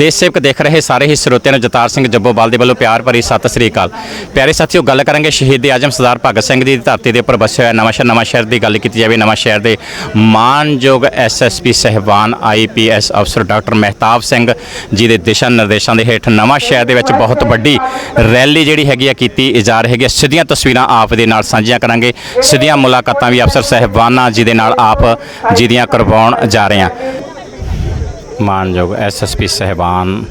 ਦੇਸ਼ ਸੇਵਕ ਦੇਖ ਰਹੇ ਸਾਰੇ ਹੀ ਸਰੋਤਿਆਂ ਨੂੰ ਜਤਾਰ ਸਿੰਘ ਜੱਬੋਵਾਲ ਦੇ ਵੱਲੋਂ ਪਿਆਰ ਭਰੀ ਸਤਿ ਸ੍ਰੀ ਅਕਾਲ। ਪਿਆਰੇ ਸਾਥੀਓ, ਗੱਲ ਕਰਾਂਗੇ ਸ਼ਹੀਦ ਆਜਮ ਸਰਦਾਰ ਭਗਤ ਸਿੰਘ ਦੀ ਧਰਤੀ ਦੇ ਉੱਪਰ ਵਸਿਆ ਹੋਇਆ ਨਵਾਂ ਸ਼ਹਿਰ ਨਵਾਂ ਸ਼ਹਿਰ ਦੀ ਗੱਲ ਕੀਤੀ ਜਾਵੇ। ਨਵਾਂ ਸ਼ਹਿਰ ਦੇ ਮਾਨਯੋਗ ਐਸਐਸਪੀ ਸਹਿਬਾਨ ਆਈਪੀਐਸ ਅਫਸਰ ਡਾਕਟਰ ਮਹਿਤਾਬ ਸਿੰਘ ਜੀ ਦੇ ਦਿਸ਼ਾ ਨਿਰਦੇਸ਼ਾਂ ਦੇ ਹੇਠ ਨਵਾਂ ਸ਼ਹਿਰ ਦੇ ਵਿੱਚ ਬਹੁਤ ਵੱਡੀ ਰੈਲੀ ਜਿਹੜੀ ਹੈਗੀ ਆ ਕੀਤੀ ਜਾ ਰਹੀ ਹੈਗੀ ਸਿੱਧੀਆਂ ਤਸਵੀਰਾਂ ਆਪ ਦੇ ਨਾਲ ਸਾਂਝੀਆਂ ਕਰਾਂਗੇ। ਸਿੱਧੀਆਂ ਮੁਲਾਕਾਤਾਂ ਵੀ ਅਫਸਰ ਸਹਿਬਾਨਾਂ ਜੀ ਦੇ ਨਾਲ ਆਪ ਜੀ ਦੀਆਂ ਕਰਵਾਉਣ ਜਾ ਰਹੇ ਹਾਂ। ਮਾਨਯੋਗ ਐਸਐਸਪੀ ਸਹਿਬਾਨ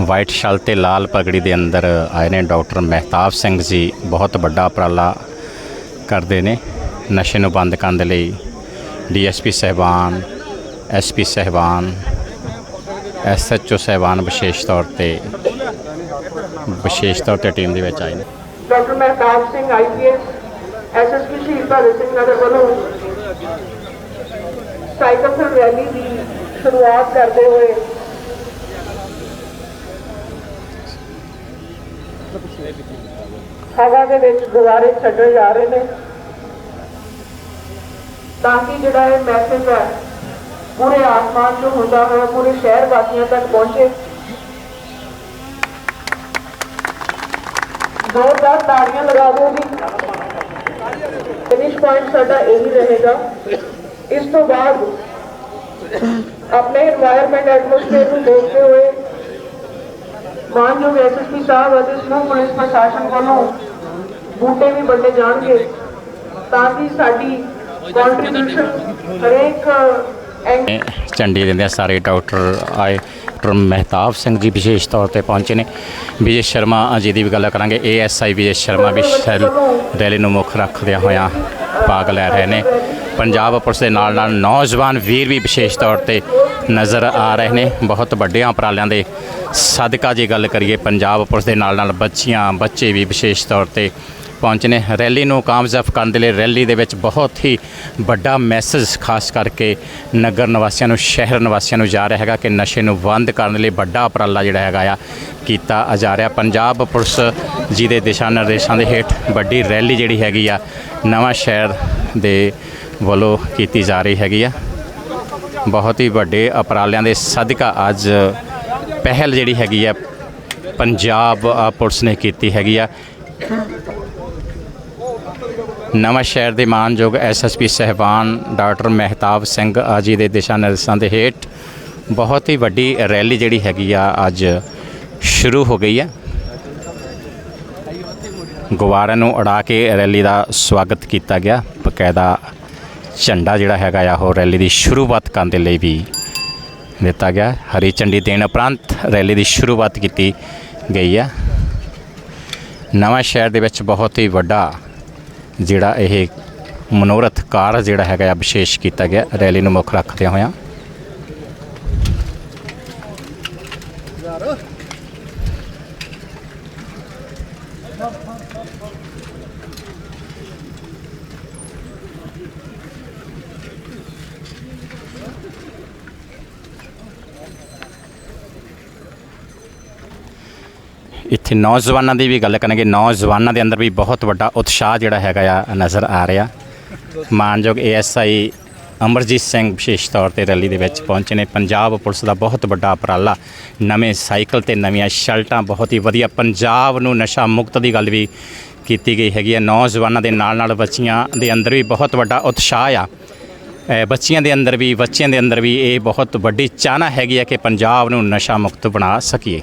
ਵਾਈਟ ਸ਼ਲ ਤੇ ਲਾਲ ਪਗੜੀ ਦੇ ਅੰਦਰ ਆਏ ਨੇ ਡਾਕਟਰ ਮਹਿਤਾਬ ਸਿੰਘ ਜੀ। ਬਹੁਤ ਵੱਡਾ ਉਪਰਾਲਾ ਕਰਦੇ ਨੇ ਨਸ਼ੇ ਨੂੰ ਬੰਦ ਕਰਨ ਦੇ ਲਈ। ਡੀਐਸਪੀ ਸਹਿਬਾਨ ਐਸਪੀ ਸਹਿਬਾਨ ਐਸਐਚਓ ਸਹਿਬਾਨ ਵਿਸ਼ੇਸ਼ ਤੌਰ ਤੇ, ਵਿਸ਼ੇਸ਼ ਤੌਰ ਤੇ ਟੀਮ ਦੇ ਵਿੱਚ ਆਏ ਨੇ। Doctor Mehtab Singh IPS SSP Shaheed Bhagat Singh ਨਗਰ ਵੱਲੋਂ ਸਾਈਕਲ ਰੈਲੀ ਦੀ ਸ਼ੁਰੂਆਤ ਕਰਦੇ ਹੋਏ। ਹਵਾ ਦੇ ਵਿੱਚ ਗੁਬਾਰੇ ਛੱਡੇ ਜਾ ਰਹੇ ਨੇ। ਤਾਂ ਕਿ ਜਿਹੜਾ ਇਹ ਮੈਸੇਜ ਹੈ, ਪੂਰੇ ਆਸਮਾਨ 'ਚ ਹੁੰਦਾ ਹੋਇਆ, ਪੂਰੇ ਸ਼ਹਿਰ ਵਾਸੀਆਂ ਤੱਕ ਪਹੁੰਚੇ। ਜ਼ੋਰਦਾਰ ਤਾੜੀਆਂ ਲਗਾ ਦਿਓ ਜੀ। ਫਿਨਿਸ਼ ਪੁਆਇੰਟ ਸਾਡਾ ਇਹੀ ਰਹੇਗਾ। ਇਸ ਤੋਂ ਬਾਅਦ अपने इन्वायरमेंट एटमोसफेयर को देखते हुए ਮਾਨਯੋਗ ਐਸਐਸਪੀ ਸਾਹਿਬ ਅਤੇ ਸਮੂਹ ਪੁਲਿਸ ਪ੍ਰਸ਼ਾਸਨ ਵੱਲੋਂ ਬੂਟੇ ਵੀ ਵੱਡੇ ਜਾਣਗੇ ਤਾਂ ਕਿ ਸਾਡੀ ਕੰਟਰੀਬਿਊਸ਼ਨ ਹਰੇਕ ਝੰਡੀ ਦਿੰਦੇ ਸਾਰੇ ਡਾਕਟਰ ਆਏ ਡਾਕਟਰ ਮਹਿਤਾਬ ਸਿੰਘ ਜੀ ਵਿਸ਼ੇਸ਼ ਤੌਰ ਤੇ ਪਹੁੰਚੇ ਨੇ। ਵਿਜੇ ਸ਼ਰਮਾ ਜੀ ਦੀ ਵੀ ਗੱਲ ਕਰਾਂਗੇ। ਏਐਸਆਈ ਵਿਜੇ ਸ਼ਰਮਾ ਵਿਸ਼ਲ ਰੈਲੀ ਨੂੰ ਮੁੱਖ ਰੱਖਦਿਆਂ ਹੋਇਆ ਭਾਗ ਲੈ ਰਹੇ ਨੇ। ਪੰਜਾਬ ਪੁਲਿਸ ਦੇ ਨਾਲ ਨਾਲ ਨੌਜਵਾਨ ਵੀਰ ਵੀ ਵਿਸ਼ੇਸ਼ ਤੌਰ ਤੇ ਨਜ਼ਰ ਆ ਰਹੇ ਨੇ। ਬਹੁਤ ਵੱਡਿਆਂ ਉਪਰਾਲਿਆਂ ਦੇ ਸਦਕਾ ਜੇ ਗੱਲ ਕਰੀਏ, ਪੰਜਾਬ ਪੁਲਿਸ ਦੇ ਨਾਲ ਨਾਲ ਬੱਚੀਆਂ, ਬੱਚੇ ਵੀ ਵਿਸ਼ੇਸ਼ ਤੌਰ ਤੇ ਪਹੁੰਚੇ ਰੈਲੀ ਨੂੰ ਕਾਮਯਾਬ ਕਰਨ ਦੇ ਲਈ ਰੈਲੀ ਦੇ ਵਿੱਚ ਬਹੁਤ ਹੀ ਵੱਡਾ ਮੈਸੇਜ ਖਾਸ ਕਰਕੇ ਨਗਰ ਨਿਵਾਸੀਆਂ ਨੂੰ, ਸ਼ਹਿਰ ਨਿਵਾਸੀਆਂ ਨੂੰ ਜਾ ਰਿਹਾ ਹੈਗਾ ਕਿ ਨਸ਼ੇ ਨੂੰ ਬੰਦ ਕਰਨ ਲਈ ਵੱਡਾ ਉਪਰਾਲਾ ਜਿਹੜਾ ਹੈਗਾ ਆ ਕੀਤਾ ਜਾ ਰਿਹਾ। ਪੰਜਾਬ ਪੁਲਿਸ ਜੀ ਦੇ ਦਿਸ਼ਾ ਨਿਰਦੇਸ਼ਾਂ ਦੇ ਹੇਠ ਵੱਡੀ ਰੈਲੀ ਜਿਹੜੀ ਹੈਗੀ ਆ ਨਵਾਂ ਸ਼ਹਿਰ ਦੇ ਵੱਲੋਂ ਕੀਤੀ ਜਾ ਰਹੀ ਹੈਗੀ ਆ। ਬਹੁਤ ਹੀ ਵੱਡੇ ਉਪਰਾਲਿਆਂ ਦੇ ਸਦਕਾ ਅੱਜ ਪਹਿਲ ਜਿਹੜੀ ਹੈਗੀ ਆ, ਪੰਜਾਬ ਪੁਲਿਸ ਨੇ ਕੀਤੀ ਹੈਗੀ ਆ। ਨਵਾਂ ਸ਼ਹਿਰ ਦੇ ਮਾਨਯੋਗ ਐਸਐਸਪੀ ਸਹਿਬਾਨ ਡਾਕਟਰ ਮਹਿਤਾਬ ਸਿੰਘ ਆ ਜੀ ਦੇ ਦਿਸ਼ਾ ਨਿਰਦੇਸ਼ਾਂ ਦੇ ਹੇਠ ਬਹੁਤ ਹੀ ਵੱਡੀ ਰੈਲੀ ਜਿਹੜੀ ਹੈਗੀ ਆ, ਅੱਜ ਸ਼ੁਰੂ ਹੋ ਗਈ ਆ। ਗੁਬਾਰਿਆਂ ਨੂੰ ਉਡਾ ਕੇ ਰੈਲੀ ਦਾ ਸਵਾਗਤ ਕੀਤਾ ਗਿਆ। ਬਕਾਇਦਾ ਝੰਡਾ ਜਿਹੜਾ ਹੈਗਾ ਆ, ਉਹ ਰੈਲੀ ਦੀ ਸ਼ੁਰੂਆਤ ਕਰਨ ਦੇ ਲਈ ਵੀ ਦਿੱਤਾ ਗਿਆ। ਹਰੀ ਝੰਡੀ ਦੇਣ ਉਪਰੰਤ ਰੈਲੀ ਦੀ ਸ਼ੁਰੂਆਤ ਕੀਤੀ ਗਈ ਆ। ਨਵਾਂ ਸ਼ਹਿਰ ਦੇ ਵਿੱਚ ਬਹੁਤ ਹੀ ਵੱਡਾ ਜਿਹੜਾ ਇਹ ਮਨੋਰਥ ਕਾਰਜ ਜਿਹੜਾ ਹੈਗਾ ਆ, ਵਿਸ਼ੇਸ਼ ਕੀਤਾ ਗਿਆ। ਰੈਲੀ ਨੂੰ ਮੁੱਖ ਰੱਖਦਿਆਂ ਹੋਇਆਂ ਇੱਥੇ ਨੌਜਵਾਨਾਂ ਦੀ ਵੀ ਗੱਲ ਕਰਾਂਗੇ। ਨੌਜਵਾਨਾਂ ਦੇ ਅੰਦਰ ਵੀ ਬਹੁਤ ਵੱਡਾ ਉਤਸ਼ਾਹ ਜਿਹੜਾ ਹੈਗਾ ਆ ਨਜ਼ਰ ਆ ਰਿਹਾ। ਮਾਨਯੋਗ ਏਐਸਆਈ ਅਮਰਜੀਤ ਸਿੰਘ ਵਿਸ਼ੇਸ਼ ਤੌਰ ਤੇ ਰੈਲੀ ਦੇ ਵਿੱਚ ਪਹੁੰਚੇ ਨੇ। ਪੰਜਾਬ ਪੁਲਿਸ ਦਾ ਬਹੁਤ ਵੱਡਾ ਉਪਰਾਲਾ। ਨਵੇਂ ਸਾਈਕਲ ਤੇ ਨਵੀਆਂ ਸ਼ਰਟਾਂ ਬਹੁਤ ਹੀ ਵਧੀਆ ਪੰਜਾਬ ਨੂੰ ਨਸ਼ਾ ਮੁਕਤ ਦੀ ਗੱਲ ਵੀ ਕੀਤੀ ਗਈ ਹੈਗੀ ਹੈ ਨੌਜਵਾਨਾਂ ਦੇ ਨਾਲ ਨਾਲ ਬੱਚੀਆਂ ਦੇ ਅੰਦਰ ਵੀ ਬਹੁਤ ਵੱਡਾ ਉਤਸ਼ਾਹ ਆ। ਅ, ਬੱਚੀਆਂ ਦੇ ਅੰਦਰ ਵੀ ਬੱਚਿਆਂ ਦੇ ਅੰਦਰ ਵੀ ਇਹ ਬਹੁਤ ਵੱਡੀ ਚਾਹਨਾ ਹੈਗੀ ਹੈ ਕਿ ਪੰਜਾਬ ਨੂੰ ਨਸ਼ਾ ਮੁਕਤ ਬਣਾ ਸਕੀਏ।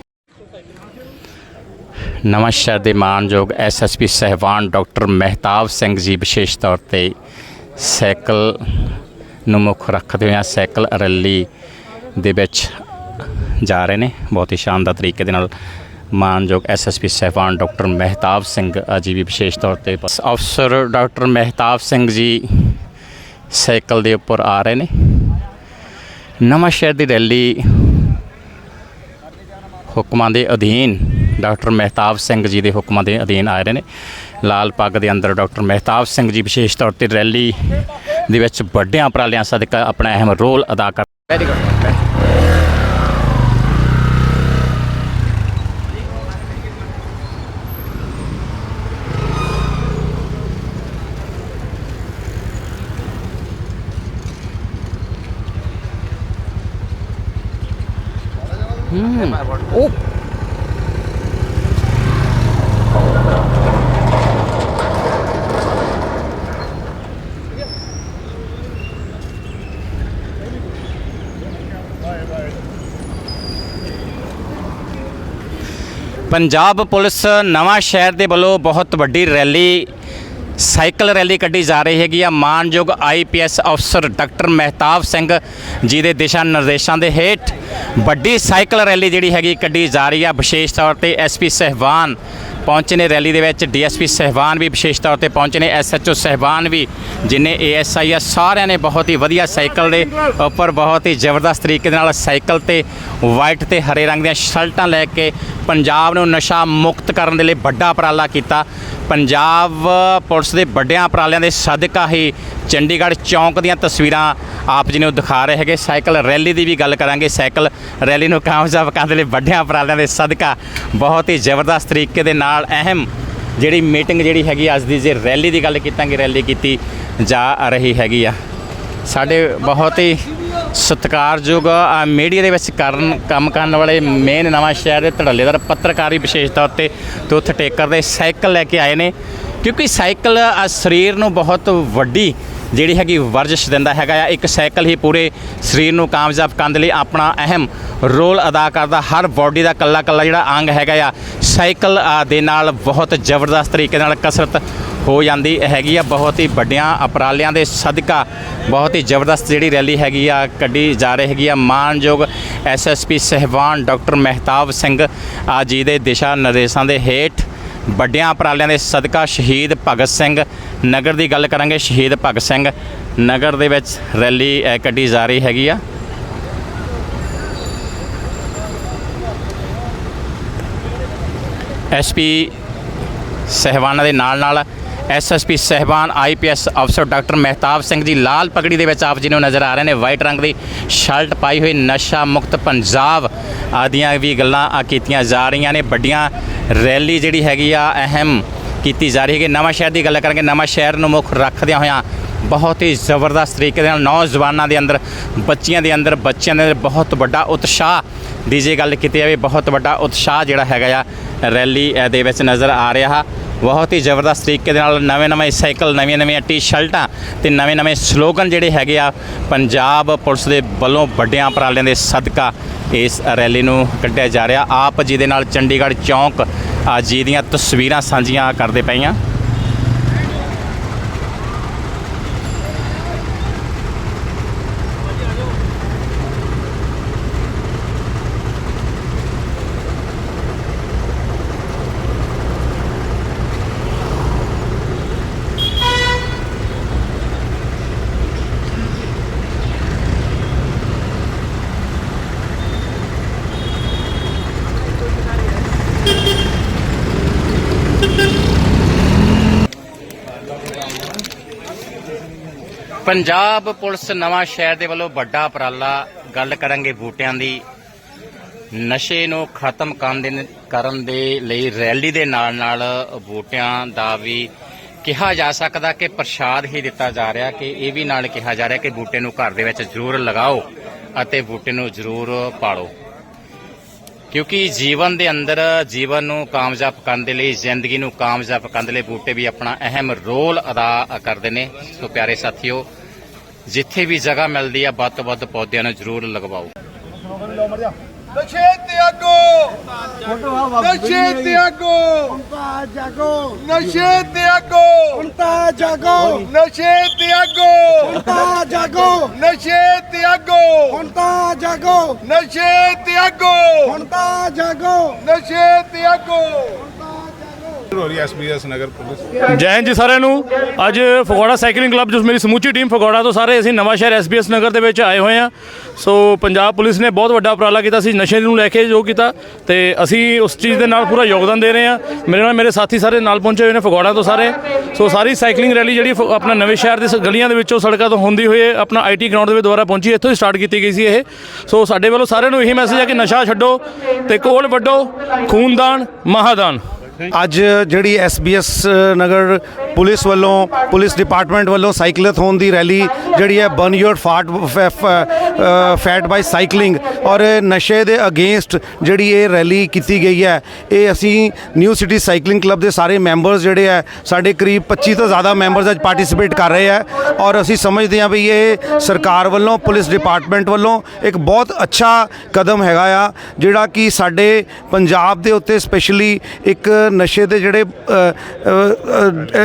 ਨਵਾਂ ਸ਼ਹਿਰ ਦੇ ਮਾਨਯੋਗ ਐਸਐਸਪੀ ਸਹਿਬਾਨ ਡਾਕਟਰ ਮਹਿਤਾਬ ਸਿੰਘ ਜੀ ਵਿਸ਼ੇਸ਼ ਤੌਰ ਤੇ ਸਾਈਕਲ ਨੂੰ ਮੁੱਖ ਰੱਖਦੇ ਹੋਇਆ ਸਾਈਕਲ ਰੈਲੀ ਦੇ ਵਿੱਚ ਜਾ ਰਹੇ ਨੇ। ਬਹੁਤ ਹੀ ਸ਼ਾਨਦਾਰ ਤਰੀਕੇ ਦੇ ਨਾਲ ਮਾਨਯੋਗ ਐਸਐਸਪੀ ਸਹਿਬਾਨ ਡਾਕਟਰ ਮਹਿਤਾਬ ਸਿੰਘ ਅ, ਜੀ ਵੀ ਵਿਸ਼ੇਸ਼ ਤੌਰ ਤੇ ਅਫਸਰ ਡਾਕਟਰ ਮਹਿਤਾਬ ਸਿੰਘ ਜੀ ਸਾਈਕਲ ਦੇ ਉੱਪਰ ਆ ਰਹੇ ਨੇ। ਨਵਾਂ ਸ਼ਹਿਰ ਦੀ ਰੈਲੀ ਹੁਕਮਾਂ ਦੇ ਅਧੀਨ ਡਾਕਟਰ ਮਹਿਤਾਬ ਸਿੰਘ ਜੀ ਦੇ ਹੁਕਮਾਂ ਦੇ ਅਧੀਨ ਆ ਰਹੇ ਨੇ। ਲਾਲ ਪੱਗ ਦੇ ਅੰਦਰ ਡਾਕਟਰ ਮਹਿਤਾਬ ਸਿੰਘ ਜੀ ਵਿਸ਼ੇਸ਼ ਤੌਰ ਤੇ ਰੈਲੀ ਦੇ ਵਿੱਚ ਵੱਡਿਆਂ ਉਪਰਾਲਿਆਂ ਸਦਕਾ ਆਪਣਾ ਅਹਿਮ ਰੋਲ ਅਦਾ ਕਰ ਵੈਰੀ ਗੁੱਡ ਪੰਜਾਬ ਪੁਲਿਸ ਨਵਾਂ ਸ਼ਹਿਰ ਦੇ ਵੱਲੋਂ ਬਹੁਤ ਵੱਡੀ ਰੈਲੀ, ਸਾਈਕਲ ਰੈਲੀ ਕੱਢੀ ਜਾ ਰਹੀ ਹੈਗੀ ਆ। ਮਾਨਯੋਗ ਆਈਪੀਐਸ ਅਫਸਰ ਡਾਕਟਰ ਮਹਿਤਾਬ ਸਿੰਘ ਜੀ ਦੇ ਦਿਸ਼ਾ ਨਿਰਦੇਸ਼ਾਂ ਦੇ ਹੇਠ ਵੱਡੀ ਸਾਈਕਲ ਰੈਲੀ ਜਿਹੜੀ ਹੈਗੀ ਕੱਢੀ ਜਾ ਰਹੀ ਆ। ਵਿਸ਼ੇਸ਼ ਤੌਰ ਤੇ ਐਸਪੀ ਸਹਿਬਾਨ ਪਹੁੰਚੇ ਨੇ ਰੈਲੀ ਦੇ ਵਿੱਚ ਡੀਐਸਪੀ ਸਹਿਬਾਨ ਵੀ ਵਿਸ਼ੇਸ਼ ਤੌਰ ਤੇ ਪਹੁੰਚੇ ਨੇ, ਐਸਐਚਓ ਸਹਿਬਾਨ ਵੀ, ਜਿਨੇ ਏਐਸਆਈ ਆ, ਸਾਰਿਆਂ ਨੇ ਬਹੁਤ ਹੀ ਵਧੀਆ ਸਾਈਕਲ ਦੇ ਉੱਪਰ ਬਹੁਤ ਹੀ ਜ਼ਬਰਦਸਤ ਤਰੀਕੇ ਦੇ ਨਾਲ ਸਾਈਕਲ ਤੇ ਵਾਈਟ ਤੇ ਹਰੇ ਰੰਗ ਦੀਆਂ ਸ਼ਰਟਾਂ ਲੈ ਕੇ ਪੰਜਾਬ ਨੂੰ ਨਸ਼ਾ ਮੁਕਤ ਕਰਨ ਦੇ ਲਈ ਵੱਡਾ ਉਪਰਾਲਾ ਕੀਤਾ। ਪੰਜਾਬ ਪੁਲਿਸ ਦੇ ਵੱਡਿਆਂ ਉਪਰਾਲਿਆਂ ਦੇ ਸਦਕਾ ਹੀ ਚੰਡੀਗੜ੍ਹ ਚੌਂਕ ਦੀਆਂ ਤਸਵੀਰਾਂ ਆਪ ਜੀ ਨੂੰ ਦਿਖਾ ਰਹੇ ਹੈਗੇ। ਸਾਈਕਲ ਰੈਲੀ ਦੀ ਵੀ ਗੱਲ ਕਰਾਂਗੇ। ਸਾਈਕਲ ਰੈਲੀ ਨੂੰ ਕਾਮਯਾਬ ਕਰਨ ਦੇ ਲਈ ਵੱਡਿਆਂ ਉਪਰਾਲਿਆਂ ਦੇ ਸਦਕਾ ਬਹੁਤ ਹੀ ਜ਼ਬਰਦਸਤ ਤਰੀਕੇ ਦੇ ਨਾਲ ਨਾਲ ਅਹਿਮ ਜਿਹੜੀ ਮੀਟਿੰਗ ਜਿਹੜੀ ਹੈਗੀ ਅੱਜ ਦੀ ਜੇ ਰੈਲੀ ਦੀ ਗੱਲ ਕੀਤਾਂਗੇ, ਰੈਲੀ ਕੀਤੀ ਜਾ ਰਹੀ ਹੈਗੀ ਆ। ਸਾਡੇ ਬਹੁਤ ਹੀ ਸਤਿਕਾਰਯੋਗ ਮੀਡੀਆ ਦੇ ਵਿੱਚ ਕਰਨ, ਕੰਮ ਕਰਨ ਵਾਲੇ ਮੇਨ ਨਵਾਂ ਸ਼ਹਿਰ ਦੇ ਧੜੱਲੇਦਾਰ ਪੱਤਰਕਾਰੀ ਵਿਸ਼ੇਸ਼ ਤੌਰ ਤੇ ਤੁੱਥ ਟੇਕਰ ਦੇ ਸਾਈਕਲ ਲੈ ਕੇ ਆਏ ਨੇ। ਕਿਉਂਕਿ ਸਾਈਕਲ ਸਰੀਰ ਨੂੰ ਬਹੁਤ ਵੱਡੀ ਜਿਹੜੀ ਹੈਗੀ ਵਰਜਿਸ਼ ਦਿੰਦਾ ਹੈਗਾ ਆ, ਇੱਕ ਸਾਈਕਲ ਹੀ ਪੂਰੇ ਸਰੀਰ ਨੂੰ ਕਾਮਯਾਬ ਕਰਨ ਦੇ ਲਈ ਆਪਣਾ ਅਹਿਮ ਰੋਲ ਅਦਾ ਕਰਦਾ। ਹਰ ਬਾਡੀ ਦਾ ਕੱਲਾ ਕੱਲਾ ਜਿਹੜਾ ਅੰਗ ਹੈਗਾ ਆ, ਸਾਈਕਲ ਦੇ ਨਾਲ ਬਹੁਤ ਜ਼ਬਰਦਸਤ ਤਰੀਕੇ ਨਾਲ ਕਸਰਤ ਹੋ ਜਾਂਦੀ ਹੈਗੀ ਆ। ਬਹੁਤ ਹੀ ਵੱਡਿਆਂ ਉਪਰਾਲਿਆਂ ਦੇ ਸਦਕਾ ਬਹੁਤ ਹੀ ਜ਼ਬਰਦਸਤ ਜਿਹੜੀ ਰੈਲੀ ਹੈਗੀ ਆ, ਕੱਢੀ ਜਾ ਰਹੀ ਹੈਗੀ ਆ। ਮਾਨਯੋਗ ਐਸਐਸਪੀ ਸਹਿਬਾਨ ਡਾਕਟਰ ਮਹਿਤਾਬ ਸਿੰਘ ਆ ਜੀ ਦੇ ਦਿਸ਼ਾ ਨਿਰਦੇਸ਼ਾਂ ਦੇ ਹੇਠ ਵੱਡਿਆਂ ਉਪਰਾਲਿਆਂ ਦੇ ਸਦਕਾ ਸ਼ਹੀਦ ਭਗਤ ਸਿੰਘ। ਨਗਰ ਦੀ ਗੱਲ ਕਰਾਂਗੇ ਸ਼ਹੀਦ ਭਗਤ ਸਿੰਘ। ਨਗਰ ਦੇ ਵਿੱਚ ਰੈਲੀ ਅ, ਕੱਢੀ ਜਾ ਰਹੀ ਹੈਗੀ ਆ। ਐਸਪੀ ਸਹਿਬਾਨਾਂ ਦੇ ਨਾਲ ਨਾਲ ਐਸਐਸਪੀ ਸਹਿਬਾਨ ਆਈਪੀਐਸ ਅਫਸਰ ਡਾਕਟਰ ਮਹਿਤਾਬ ਸਿੰਘ ਜੀ ਲਾਲ ਪਗੜੀ ਦੇ ਵਿੱਚ ਆਪ ਜੀ ਨੂੰ ਨਜ਼ਰ ਆ ਰਹੇ ਨੇ। ਵਾਈਟ ਰੰਗ ਦੀ ਸ਼ਰਟ ਪਾਈ ਹੋਈ ਨਸ਼ਾ ਮੁਕਤ ਪੰਜਾਬ ਆਦੀਆਂ ਵੀ ਗੱਲਾਂ ਆ ਕੀਤੀਆਂ ਜਾ ਰਹੀਆਂ ਨੇ। ਵੱਡੀਆਂ ਰੈਲੀ ਜਿਹੜੀ ਹੈਗੀ ਆ, ਅਹਿਮ ਕੀਤੀ ਜਾ ਰਹੀ ਹੈ ਨਵਾਂ ਸ਼ਹਿਰ ਦੀ ਗੱਲ ਕਰਾਂਗੇ। ਨਵਾਂ ਸ਼ਹਿਰ ਨੂੰ ਮੁੱਖ ਰੱਖਦਿਆਂ ਹੋਇਆਂ ਬਹੁਤ ਹੀ ਜ਼ਬਰਦਸਤ ਤਰੀਕੇ ਦੇ ਨਾਲ ਨੌਜਵਾਨਾਂ ਦੇ ਅੰਦਰ, ਬੱਚਿਆਂ ਦੇ ਅੰਦਰ, ਬੱਚਿਆਂ ਦੇ ਅੰਦਰ ਬਹੁਤ ਵੱਡਾ ਉਤਸ਼ਾਹ ਦੀ ਜੇ ਗੱਲ ਕੀਤੀ ਜਾਵੇ, ਬਹੁਤ ਵੱਡਾ ਉਤਸ਼ਾਹ ਜਿਹੜਾ ਹੈਗਾ ਆ, ਰੈਲੀ ਦੇ ਵਿੱਚ ਨਜ਼ਰ ਆ ਰਿਹਾ। ਬਹੁਤ ਹੀ ਜ਼ਬਰਦਸਤ ਤਰੀਕੇ ਦੇ ਨਾਲ ਨਵੇਂ ਨਵੇਂ ਸਾਈਕਲ, ਨਵੀਆਂ ਨਵੀਆਂ ਟੀ-ਸ਼ਰਟਾਂ ਤੇ ਨਵੇਂ ਨਵੇਂ ਸਲੋਗਨ ਜਿਹੜੇ ਹੈਗੇ ਆ, ਪੰਜਾਬ ਪੁਲਿਸ ਦੇ ਵੱਲੋਂ ਵੱਡਿਆਂ ਉਪਰਾਲਿਆਂ ਦੇ ਸਦਕਾ ਇਸ ਰੈਲੀ ਨੂੰ ਕੱਢਿਆ ਜਾ ਰਿਹਾ। ਆਪ ਜੀ ਦੇ ਨਾਲ ਚੰਡੀਗੜ੍ਹ ਚੌਂਕ ਜੀ ਦੀਆਂ ਤਸਵੀਰਾਂ ਸਾਂਝੀਆਂ ਕਰਦੇ ਪਈਆਂ ਪੰਜਾਬ ਪੁਲਿਸ ਨਵਾਂ ਸ਼ਹਿਰ ਦੇ ਵੱਲੋਂ ਵੱਡਾ ਉਪਰਾਲਾ, ਗੱਲ ਕਰਾਂਗੇ ਬੂਟਿਆਂ ਦੀ। ਨਸ਼ੇ ਨੂੰ ਖਤਮ ਕਰਨ ਦੇ ਕਰਨ ਦੇ ਲਈ ਰੈਲੀ ਦੇ ਨਾਲ ਨਾਲ ਬੂਟਿਆਂ ਦਾ ਵੀ ਕਿਹਾ ਜਾ ਸਕਦਾ ਕਿ ਪ੍ਰਸ਼ਾਦ ਹੀ ਦਿੱਤਾ ਜਾ ਰਿਹਾ ਕਿ ਇਹ ਵੀ ਨਾਲ ਕਿਹਾ ਜਾ ਰਿਹਾ ਕਿ ਬੂਟੇ ਨੂੰ ਘਰ ਦੇ ਵਿੱਚ ਜ਼ਰੂਰ ਲਗਾਓ ਅਤੇ ਬੂਟੇ ਨੂੰ ਜ਼ਰੂਰ ਪਾਲੋ। ਕਿਉਂਕਿ ਜੀਵਨ ਦੇ ਅੰਦਰ ਜੀਵਨ ਨੂੰ ਕਾਮਯਾਬ ਕਰਨ ਦੇ ਲਈ, ਜ਼ਿੰਦਗੀ ਨੂੰ ਕਾਮਯਾਬ ਕਰਨ ਦੇ ਲਈ ਬੂਟੇ ਵੀ ਆਪਣਾ ਅਹਿਮ ਰੋਲ ਅਦਾ ਕਰਦੇ ਨੇ। ਸੋ ਪਿਆਰੇ ਸਾਥੀਓ ਜਿੱਥੇ ਵੀ ਜਗ੍ਹਾ ਮਿਲਦੀ ਆ ਵੱਧ ਤੋਂ ਵੱਧ ਪੌਦਿਆਂ ਨੂੰ ਜ਼ਰੂਰ ਲਗਵਾਓ। ਨਸ਼ੇ ਤਿਆਗੋ ਨਸ਼ੇ ਤਿਆਗੋ ਤਾਂ ਜਾਗੋ ਨਸ਼ੇ ਤਿਆਗੋ ਹੁਣ ਤਾਂ ਜਾਗੋ ਨਸ਼ੇ ਤਿਆਗੋ ਹੁਣ ਤਾਂ ਜਾਗੋ ਨਸ਼ੇ ਤਿਆਗੋ ਹੁਣ ਤਾਂ ਜਾਗੋ ਨਸ਼ੇ ਤਿਆਗੋ ਹੁਣ ਤਾਂ ਜਾਗੋ ਨਸ਼ੇ ਤਿਆਗੋ ਹੋ ਰਹੀ ਐਸਬੀਐਸ ਨਗਰ ਪੁਲਿਸ ਜੈ ਹਿੰਦ ਜੀ ਸਾਰਿਆਂ ਨੂੰ। ਅੱਜ ਫਗਵਾੜਾ ਸਾਈਕਲਿੰਗ ਕਲੱਬ, ਜੋ ਮੇਰੀ ਸਮੁੱਚੀ ਟੀਮ ਫਗਵਾੜਾ ਤੋਂ, ਸਾਰੇ ਅਸੀਂ ਨਵਾਂ ਸ਼ਹਿਰ ਐਸਬੀਐਸ ਨਗਰ ਦੇ ਵਿੱਚ ਆਏ ਹੋਏ ਹਾਂ। ਸੋ ਪੰਜਾਬ ਪੁਲਿਸ ਨੇ ਬਹੁਤ ਵੱਡਾ ਉਪਰਾਲਾ ਕੀਤਾ ਸੀ ਨਸ਼ੇ ਨੂੰ ਲੈ ਕੇ ਜੋ ਕੀਤਾ ਤੇ ਅਸੀਂ ਉਸ ਚੀਜ਼ ਦੇ ਨਾਲ ਪੂਰਾ ਯੋਗਦਾਨ ਦੇ ਰਹੇ ਹਾਂ। ਮੇਰੇ ਨਾਲ ਮੇਰੇ ਸਾਥੀ ਸਾਰੇ ਨਾਲ ਪਹੁੰਚੇ ਹੋਏ ਨੇ ਫਗਵਾੜਾ ਤੋਂ ਸਾਰੇ। ਸੋ ਸਾਰੀ ਸਾਈਕਲਿੰਗ ਰੈਲੀ ਜਿਹੜੀ ਫ- ਆਪਣਾ ਨਵੇਂ ਸ਼ਹਿਰ ਦੇ ਸ- ਗਲੀਆਂ ਦੇ ਵਿੱਚੋਂ ਸੜਕਾਂ ਤੋਂ ਹੁੰਦੀ ਹੋਏ ਆਪਣਾ ਆਈਟੀ ਗਰਾਊਂਡ ਦੇ ਵਿੱਚ ਦੁਆਰਾ ਪਹੁੰਚੀ, ਇੱਥੋਂ ਹੀ ਸਟਾਰਟ ਕੀਤੀ ਗਈ ਸੀ ਇਹ। ਸੋ ਸਾਡੇ ਵੱਲੋਂ ਸਾਰਿਆਂ ਨੂੰ ਇਹੀ ਮੈਸੇਜ ਹੈ ਕਿ ਨਸ਼ਾ ਛੱਡੋ ਤੇ ਕੋਲ ਵੱਡੋ ਖੂਨਦਾਨ, ਮਹਾਦਾਨ। ਅੱਜ ਜਿਹੜੀ ਐਸਬੀਐਸ ਨਗਰ ਪੁਲਿਸ ਵੱਲੋਂ, ਪੁਲਿਸ ਡਿਪਾਰਟਮੈਂਟ ਵੱਲੋਂ ਸਾਈਕਲਥੋਨ ਦੀ ਰੈਲੀ ਜਿਹੜੀ ਹੈ burn your fat fat by cycling ਔਰ ਨਸ਼ੇ ਦੇ ਅਗੇਂਸਟ ਜਿਹੜੀ ਇਹ ਰੈਲੀ ਕੀਤੀ ਗਈ ਹੈ, ਇਹ ਅਸੀਂ ਨਿਊ ਸਿਟੀ ਸਾਈਕਲਿੰਗ ਕਲੱਬ ਦੇ ਸਾਰੇ ਮੈਂਬਰਸ ਜਿਹੜੇ ਹੈ, ਸਾਡੇ ਕਰੀਬ 25 ਤੋਂ ਜ਼ਿਆਦਾ ਮੈਂਬਰਸ ਅੱਜ ਪਾਰਟਿਸਿਪੇਟ ਕਰ ਰਹੇ ਹੈ ਔਰ ਅਸੀਂ ਸਮਝਦੇ ਹਾਂ ਵੀ ਇਹ ਸਰਕਾਰ ਵੱਲੋਂ, ਪੁਲਿਸ ਡਿਪਾਰਟਮੈਂਟ ਵੱਲੋਂ ਇੱਕ ਬਹੁਤ ਅੱਛਾ ਕਦਮ ਹੈਗਾ ਆ, ਜਿਹੜਾ ਕਿ ਸਾਡੇ ਪੰਜਾਬ ਦੇ ਉੱਤੇ ਸਪੈਸ਼ਲੀ ਇੱਕ ਨਸ਼ੇ ਦੇ ਜਿਹੜੇ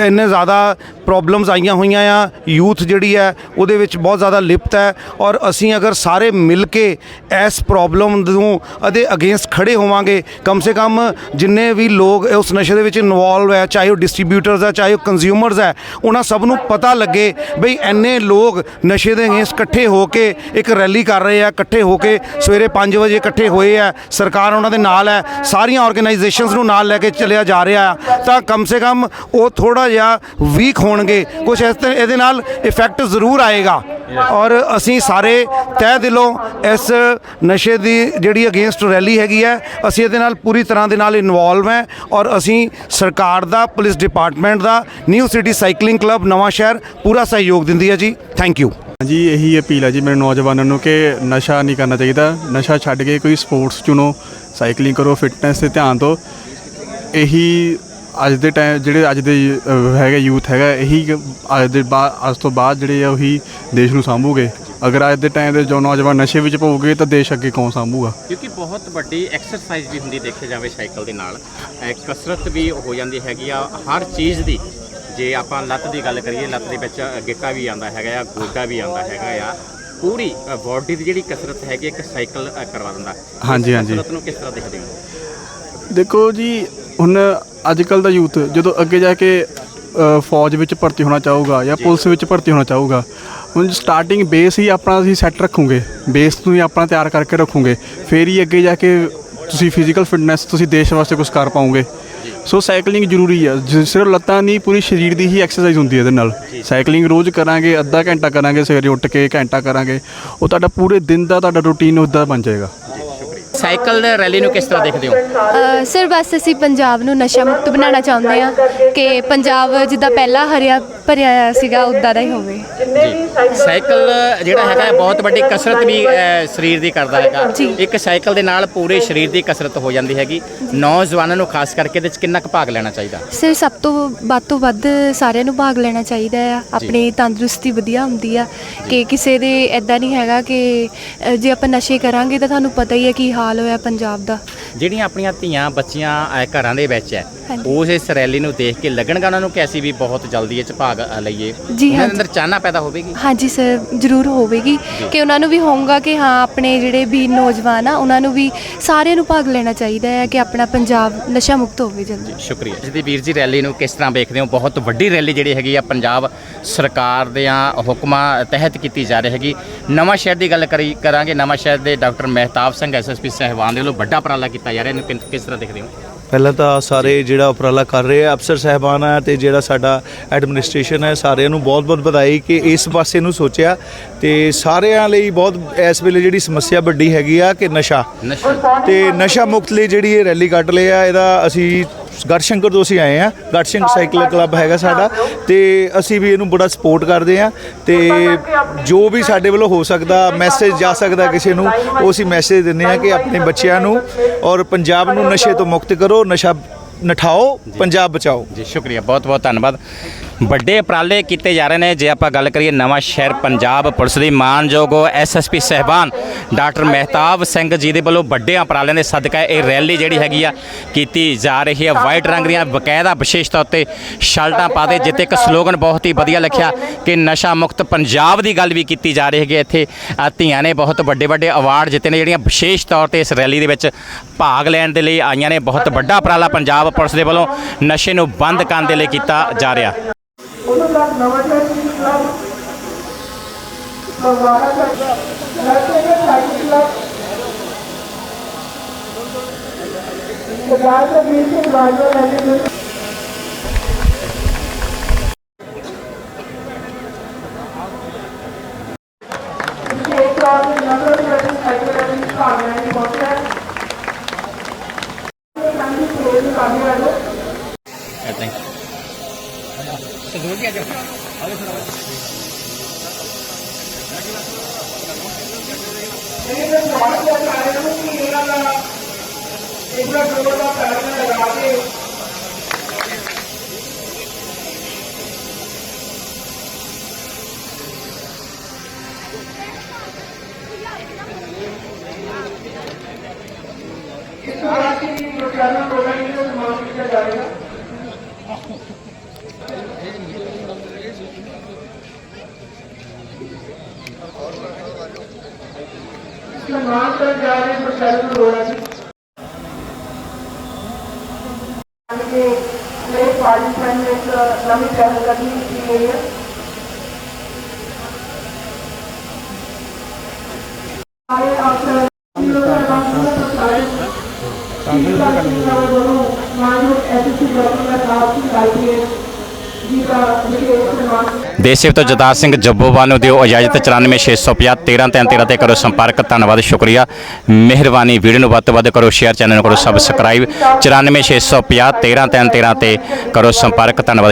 ਇੰਨੇ ਜ਼ਿਆਦਾ ਪ੍ਰੋਬਲਮਸ ਆਈਆਂ ਹੋਈਆਂ ਆ ਯੂਥ ਜਿਹੜੀ ਹੈ, ਉਹਦੇ ਵਿੱਚ ਬਹੁਤ ਜ਼ਿਆਦਾ ਲਿਪਤ ਹੈ ਔਰ ਅਸੀਂ ਅਗਰ ਸਾਰੇ ਮਿਲ ਕੇ ਇਸ ਪ੍ਰੋਬਲਮ ਨੂੰ ਅਤੇ ਅਗੇਂਸਟ ਖੜੇ ਹੋਵਾਂਗੇ, ਕਮ ਸੇ ਕਮ ਜਿੰਨੇ ਵੀ ਲੋਕ ਉਸ ਨਸ਼ੇ ਦੇ ਵਿੱਚ ਇਨਵੋਲਵ ਹੈ, ਚਾਹੇ ਉਹ ਡਿਸਟ੍ਰੀਬਿਊਟਰਸ ਹੈ, ਚਾਹੇ ਉਹ ਕੰਜ਼ਿਊਮਰਸ ਹੈ, ਉਹਨਾਂ ਸਭ ਨੂੰ ਪਤਾ ਲੱਗੇ ਬਈ ਐਨੇ ਲੋਕ ਨਸ਼ੇ ਦੇ ਅਗੇਂਸਟ ਇਕੱਠੇ ਹੋ ਕੇ ਇੱਕ ਰੈਲੀ ਕਰ ਰਹੇ ਆ, ਇਕੱਠੇ ਹੋ ਕੇ ਸਵੇਰੇ 5 ਵਜੇ ਇਕੱਠੇ ਹੋਏ ਆ, ਸਰਕਾਰ ਉਹਨਾਂ ਦੇ ਨਾਲ ਹੈ, ਸਾਰੀਆਂ ਆਰਗੇਨਾਈਜੇਸ਼ਨਸ ਨੂੰ ਨਾਲ ਲੈ ਕੇ ਚੱਲਿਆ ਜਾ ਰਿਹਾ ਆ ਤਾਂ ਕਮ ਸੇ ਕਮ ਉਹ ਥੋੜਾ ਜਿਹਾ ਵੀਕ ਹੋਣਗੇ। ਕੁਝ ਇਸ ਤੇ ਇਹਦੇ ਨਾਲ ਇਫੈਕਟ ਜ਼ਰੂਰ ਆਏਗਾ। ਔਰ ਅਸੀਂ ਸਾਰੇ ਤਹਿ ਦਿਲੋਂ ਇਸ ਨਸ਼ੇ ਦੀ ਜਿਹੜੀ ਅਗੇਂਸਟ ਰੈਲੀ ਹੈਗੀ ਹੈ ਅਸੀਂ ਇਹਦੇ ਨਾਲ ਪੂਰੀ ਤਰ੍ਹਾਂ ਦੇ ਨਾਲ ਇਨਵੋਲਵ ਹੈ ਔਰ ਅਸੀਂ ਸਰਕਾਰ ਦਾ ਪੁਲਿਸ ਡਿਪਾਰਟਮੈਂਟ ਦਾ new city cycling club Nawanshahr ਪੂਰਾ ਸਹਿਯੋਗ ਦਿੰਦੀ ਹੈ ਜੀ। ਥੈਂਕ ਯੂ ਜੀ ਇਹੀ ਅਪੀਲ ਹੈ ਜੀ ਮੇਰੇ ਨੌਜਵਾਨਾਂ ਨੂੰ ਕਿ ਨਸ਼ਾ ਨਹੀਂ ਕਰਨਾ ਚਾਹੀਦਾ। ਨਸ਼ਾ ਛੱਡ ਕੇ ਕੋਈ ਸਪੋਰਟਸ ਚੁਣੋ ਸਾਈਕਲਿੰਗ ਕਰੋ ਫਿਟਨੈਸ ਤੇ ਧਿਆਨ ਦਿਓ। ਇਹੀ ਅੱਜ ਦੇ ਟਾਈਮ ਜਿਹੜੇ ਅੱਜ ਦੇ ਹੈਗਾ ਯੂਥ ਹੈਗਾ ਇਹੀ ਅੱਜ ਦੇ ਬਾਅਦ ਅੱਜ ਤੋਂ ਬਾਅਦ ਜਿਹੜੇ ਆ ਉਹੀ ਦੇਸ਼ ਨੂੰ ਸਾਂਭੂਗੇ। ਅਗਰ ਅੱਜ ਦੇ ਟਾਈਮ ਦੇ ਜੋ ਨੌਜਵਾਨ ਨਸ਼ੇ ਵਿੱਚ ਪਊਗੇ ਤਾਂ ਦੇਸ਼ ਅੱਗੇ ਕੌਣ ਸਾਂਭੂਗਾ? ਕਿਉਂਕਿ ਬਹੁਤ ਵੱਡੀ ਐਕਸਰਸਾਈਜ਼ ਵੀ ਹੁੰਦੀ ਦੇਖਿਆ ਜਾਵੇ ਸਾਈਕਲ ਦੇ ਨਾਲ। ਕਸਰਤ ਵੀ ਹੋ ਜਾਂਦੀ ਹੈਗੀ ਆ। ਹਰ ਚੀਜ਼ ਦੀ ਜੇ ਆਪਾਂ ਲੱਤ ਦੀ ਗੱਲ ਕਰੀਏ ਲੱਤ ਦੇ ਵਿੱਚ ਗਿੱਟਾ ਵੀ ਆਉਂਦਾ ਹੈਗਾ ਆ ਗੋਡਾ ਵੀ ਆਉਂਦਾ ਹੈਗਾ ਆ। ਪੂਰੀ ਬਾਡੀ ਦੀ ਜਿਹੜੀ ਕਸਰਤ ਹੈਗੀ ਇੱਕ ਸਾਈਕਲ ਕਰਵਾ ਦਿੰਦਾ। ਹਾਂਜੀ, ਹਾਂਜੀ। ਕਸਰਤ ਨੂੰ ਕਿਸ ਤਰ੍ਹਾਂ ਦੇਖਦੇ ਹੋ? ਦੇਖੋ ਜੀ ਹੁਣ ਅੱਜ ਕੱਲ ਦਾ ਯੂਥ ਜਦੋਂ ਅੱਗੇ ਜਾ ਕੇ ਅ, ਫੌਜ ਵਿੱਚ ਭਰਤੀ ਹੋਣਾ ਚਾਹੂਗਾ ਜਾਂ ਪੁਲਿਸ ਵਿੱਚ ਭਰਤੀ ਹੋਣਾ ਚਾਹੂਗਾ ਹੁਣ ਸਟਾਰਟਿੰਗ ਬੇਸ ਹੀ ਆਪਣਾ ਅਸੀਂ ਸੈੱਟ ਰੱਖੂਗੇ ਬੇਸ ਨੂੰ ਹੀ ਆਪਣਾ ਤਿਆਰ ਕਰਕੇ ਰੱਖੂਗੇ ਫਿਰ ਹੀ ਅੱਗੇ ਜਾ ਕੇ ਤੁਸੀਂ ਫਿਜ਼ੀਕਲ ਫਿਟਨੈਸ ਤੁਸੀਂ ਦੇਸ਼ ਵਾਸਤੇ ਕੁਝ ਕਰ ਪਾਓਗੇ। ਸੋ ਸਾਈਕਲਿੰਗ ਜ਼ਰੂਰੀ ਹੈ ਜ- ਸਿਰਫ ਲੱਤਾਂ ਨਹੀਂ ਪੂਰੀ ਸਰੀਰ ਦੀ ਹੀ ਐਕਸਰਸਾਈਜ਼ ਹੁੰਦੀ ਹੈ ਇਹਦੇ ਨਾਲ। ਸਾਈਕਲਿੰਗ ਰੋਜ਼ ਕਰਾਂਗੇ ਅੱਧਾ ਘੰਟਾ ਕਰਾਂਗੇ ਸਵੇਰੇ ਉੱਠ ਕੇ ਘੰਟਾ ਕਰਾਂਗੇ ਉਹ ਤੁਹਾਡਾ ਪੂਰੇ ਦਿਨ ਦਾ ਤੁਹਾਡਾ ਰੂਟੀਨ ਉੱਦਾਂ ਬਣ ਜਾਏਗਾ। ਸਾਈਕਲ ਰੈਲੀ ਨੂੰ ਕਿਸ ਤਰ੍ਹਾਂ ਦੇਖਦੇ ਹੋ? ਅ, ਸਰ ਬਸ ਅਸੀਂ ਪੰਜਾਬ ਨੂੰ ਨਸ਼ਾ ਮੁਕਤ ਬਣਾਉਣਾ ਚਾਹੁੰਦੇ ਆ ਕਿ ਪੰਜਾਬ ਜਿੱਦਾਂ ਪਹਿਲਾਂ ਹਰਿਆ ਭਰਿਆ ਸੀਗਾ ਉਦਾਂ ਦਾ ਹੀ ਹੋਵੇ। ਜੀ। ਸਾਈਕਲ ਜਿਹੜਾ ਹੈਗਾ ਹੈ ਬਹੁਤ ਵੱਡੀ ਕਸਰਤ ਵੀ ਅਹ, ਸਰੀਰ ਦੀ ਕਰਦਾ ਹੈਗਾ। ਇੱਕ ਸਾਈਕਲ ਦੇ ਨਾਲ ਪੂਰੇ ਸਰੀਰ ਦੀ ਕਸਰਤ ਹੋ ਜਾਂਦੀ ਹੈਗੀ। ਨੌਜਵਾਨਾਂ ਨੂੰ ਖਾਸ ਕਰਕੇ ਇਹਦੇ ਵਿੱਚ ਕਿੰਨਾ ਕੁ ਭਾਗ ਲੈਣਾ ਚਾਹੀਦਾ? ਸਰ ਸਭ ਤੋਂ ਵੱਧ ਤੋਂ ਵੱਧ ਸਾਰਿਆਂ ਨੂੰ ਭਾਗ ਲੈਣਾ ਚਾਹੀਦਾ ਆ। ਆਪਣੀ ਤੰਦਰੁਸਤੀ ਵਧੀਆ ਹੁੰਦੀ ਆ। ਕਿ ਕਿਸੇ ਦੇ ਐਦਾਂ ਨਹੀਂ ਹੈਗਾ ਕਿ ਅ, ਜੇ ਆਪਾਂ ਨਸ਼ੇ ਕਰਾਂਗੇ ਤਾਂ ਤੁਹਾਨੂੰ ਪਤਾ ਹੀ ਹੈ ਕੀ ਹਾਲ ਹੋਇਆ ਪੰਜਾਬ ਦਾ। ਜਿਹੜੀਆਂ ਆਪਣੀਆਂ ਧੀਆਂ ਬੱਚੀਆਂ ਅਹ, ਘਰਾਂ ਦੇ ਵਿੱਚ ਹੈ ਉਸ ਇਸ ਰੈਲੀ ਨੂੰ ਦੇਖ ਕੇ ਲੱਗਣਗਾ ਉਹਨਾਂ ਨੂੰ ਕਿ ਅਸੀਂ ਵੀ ਬਹੁਤ ਜਲਦੀ ਇਹ ਚ ਭਾਗ ਲਈਏ। ਉਹਨਾਂ ਦੇ। ਅੰਦਰ ਚਾਹਨਾ ਪੈਦਾ ਹੋਵੇਗੀ? ਹਾਂਜੀ ਸਰ ਜ਼ਰੂਰ ਹੋਵੇਗੀ। ਕਿ ਉਹਨਾਂ ਨੂੰ ਵੀ ਹੋਊਗਾ ਕਿ ਹਾਂ ਆਪਣੇ ਜਿਹੜੇ ਵੀ ਨੌਜਵਾਨ ਆ ਉਹਨਾਂ ਨੂੰ ਵੀ ਸਾਰਿਆਂ ਨੂੰ ਭਾਗ ਲੈਣਾ ਚਾਹੀਦਾ ਹੈ ਕਿ ਆਪਣਾ ਪੰਜਾਬ ਨਸ਼ਾ ਮੁਕਤ ਹੋਵੇ ਜਲਦੀ। ਸ਼ੁਕਰੀਆ। ਜੀ ਵੀਰ ਜੀ ਰੈਲੀ ਨੂੰ ਕਿਸ ਤਰ੍ਹਾਂ ਵੇਖਦੇ ਹੋ? ਬਹੁਤ ਵੱਡੀ ਰੈਲੀ ਜਿਹੜੀ ਹੈਗੀ ਆ ਪੰਜਾਬ ਸਰਕਾਰ ਦੇ ਹੁਕਮਾਂ ਤਹਿਤ ਕੀਤੀ ਜਾ ਰਹੀ ਹੈਗੀ। ਨਵਾਂ ਸ਼ਹਿਰ ਦੀ ਗੱਲ ਕਰੀ ਕਰਾਂਗੇ। ਨਵਾਂ ਸ਼ਹਿਰ ਦੇ ਡਾਕਟਰ ਮਹਿਤਾਬ ਸਿੰਘ ਐਸਐਸਪੀ ਸਹਿਬਾਨ ਦੇ ਵੱਲੋਂ ਵੱਡਾ ਉਪਰਾਲਾ ਕੀਤਾ ਜਾ ਰਿਹਾ। ਇਹਨੂੰ ਕਿਸ ਤਰ੍ਹਾਂ ਦੇਖਦੇ ਹੋ? ਪਹਿਲਾਂ ਤਾਂ ਸਾਰੇ ਜਿਹੜਾ ਉਪਰਾਲਾ ਕਰ ਰਹੇ ਆ ਅਫਸਰ ਸਹਿਬਾਨ ਆ ਤੇ ਜਿਹੜਾ ਸਾਡਾ ਐਡਮਿਨਿਸਟ੍ਰੇਸ਼ਨ ਹੈ ਸਾਰਿਆਂ ਨੂੰ ਬਹੁਤ-ਬਹੁਤ ਵਧਾਈ ਕਿ ਇਸ ਪਾਸੇ ਨੂੰ ਸੋਚਿਆ ਤੇ ਸਾਰਿਆਂ ਲਈ ਬਹੁਤ ਇਸ ਵੇਲੇ ਜਿਹੜੀ ਸਮੱਸਿਆ ਵੱਡੀ ਹੈਗੀ ਆ ਕਿ ਨਸ਼ਾ। ਤੇ ਨਸ਼ਾ ਮੁਕਤ ਲਈ ਜਿਹੜੀ ਇਹ ਰੈਲੀ ਕੱਢ ਲਿਆ ਇਹਦਾ ਅਸੀਂ ਗੜਸ਼ੰਕਰ ਤੋਂ ਅਸੀਂ ਆਏ ਆ ਗੜਸ਼ੰਕਰ ਸਾਈਕਲ ਕਲੱਬ ਹੈਗਾ ਸਾਡਾ ਤੇ ਅਸੀਂ ਵੀ ਇਹਨੂੰ ਬੜਾ ਸਪੋਰਟ ਕਰਦੇ ਆ ਤੇ ਜੋ ਵੀ ਸਾਡੇ ਵੱਲੋਂ ਹੋ ਸਕਦਾ ਮੈਸੇਜ ਜਾ ਸਕਦਾ ਕਿਸੇ ਨੂੰ, ਉਹ ਅਸੀਂ ਮੈਸੇਜ ਦਿੰਦੇ ਆ ਕਿ ਆਪਣੇ ਬੱਚਿਆਂ ਨੂੰ ਔਰ ਪੰਜਾਬ ਨੂੰ ਨਸ਼ੇ ਤੋਂ ਮੁਕਤ ਕਰੋ, ਨਸ਼ਾ ਨਠਾਓ, ਪੰਜਾਬ ਬਚਾਓ। ਜੀ, ਸ਼ੁਕਰੀਆ ਬਹੁਤ ਬਹੁਤ ਧੰਨਵਾਦ। ਵੱਡੇ ਉਪਰਾਲੇ ਕੀਤੇ ਜਾ ਰਹੇ ਨੇ। ਜੇ ਆਪਾਂ ਗੱਲ ਕਰੀਏ ਨਵਾਂ ਸ਼ਹਿਰ ਪੰਜਾਬ ਪੁਲਿਸ ਦੀ, ਮਾਨਯੋਗ ਐਸਐਸਪੀ ਸਹਿਬਾਨ ਡਾਕਟਰ ਮਹਿਤਾਬ ਸਿੰਘ ਜੀ ਦੇ ਵੱਲੋਂ ਵੱਡੇ ਉਪਰਾਲਿਆਂ ਦੇ ਸਦਕਾ ਇਹ ਰੈਲੀ ਜਿਹੜੀ ਹੈਗੀ ਆ ਕੀਤੀ ਜਾ ਰਹੀ ਹੈ ਵਾਈਟ ਰੰਗ ਦੀਆਂ ਬਕਾਇਦਾ ਵਿਸ਼ੇਸ਼ ਤੌਰ ਤੇ ਸ਼ਰਟਾਂ ਪਾ ਦੇ ਜਿੱਤੇ ਇੱਕ ਸਲੋਗਨ ਬਹੁਤ ਹੀ ਵਧੀਆ ਲਿਖਿਆ ਕਿ ਨਸ਼ਾ ਮੁਕਤ ਪੰਜਾਬ ਦੀ ਗੱਲ ਵੀ ਕੀਤੀ ਜਾ ਰਹੀ ਹੈਗੀ ਇੱਥੇ ਧੀਆਂ ਨੇ ਬਹੁਤ ਵੱਡੇ ਵੱਡੇ ਅਵਾਰਡ ਜਿੱਤੇ ਨੇ, ਜਿਹੜੀਆਂ ਵਿਸ਼ੇਸ਼ ਤੌਰ ਤੇ ਇਸ ਰੈਲੀ ਦੇ ਵਿੱਚ ਭਾਗ ਲੈਣ ਦੇ ਲਈ ਆਈਆਂ ਨੇ। ਬਹੁਤ ਵੱਡਾ ਉਪਰਾਲਾ ਪੰਜਾਬ ਪੁਲਿਸ ਦੇ ਵੱਲੋਂ ਨਸ਼ੇ ਨੂੰ ਬੰਦ ਕਰਨ ਦੇ ਲਈ ਕੀਤਾ ਜਾ ਰਿਹਾ। ਉਦੋਂ ਤੱਕ ਨਵਾਂ ਸ਼ਹਿਰ ਦੀ ਕਲੱਬ ਫਗਵਾੜਾ ਸਨਮਾਨ ਕਰਨ ਜਾ ਰਹੇ ਪ੍ਰੋਫੈਸਰ ਅਰੋੜਾ ਜੀ ਕਿ ਮੇਰੇ ਪਾਰਟਿਸਪੈਂਟ ਵਿੱਚ ਨਵੀਂ ਪਹਿਲ ਕਦਮੀ ਕੀਤੀ ਗਈ ਹੈ ਸਾਰੇ ਅਫਸਰ ਐਸਐਸਸੀ ਗਵਰਨਮੈਂਟ ਆਫ ਦੀ ਆਈਪੀਐਸ ਜੀ ਦਾ ਵਿਸ਼ੇਸ਼ ਦੇਸ਼ ਤੋਂ ਜਤਾਰ ਸਿੰਘ ਜੱਬੋਵਾਲ ਨੂੰ ਦਿਓ ਇਜਾਜ਼ਤ 94650 13 ਤੇ ਕਰੋ ਸੰਪਰਕ, ਧੰਨਵਾਦ, ਸ਼ੁਕਰੀਆ। ਮਿਹਰਬਾਨੀ ਵੀਡੀਓ ਨੂੰ ਵੱਧ ਤੋਂ ਵੱਧ ਕਰੋ ਸ਼ੇਅਰ ਚੈਨਲ ਨੂੰ ਕਰੋ ਸਬਸਕ੍ਰਾਈਬ 94650 13 ਤੇ ਕਰੋ ਸੰਪਰਕ, ਧੰਨਵਾਦ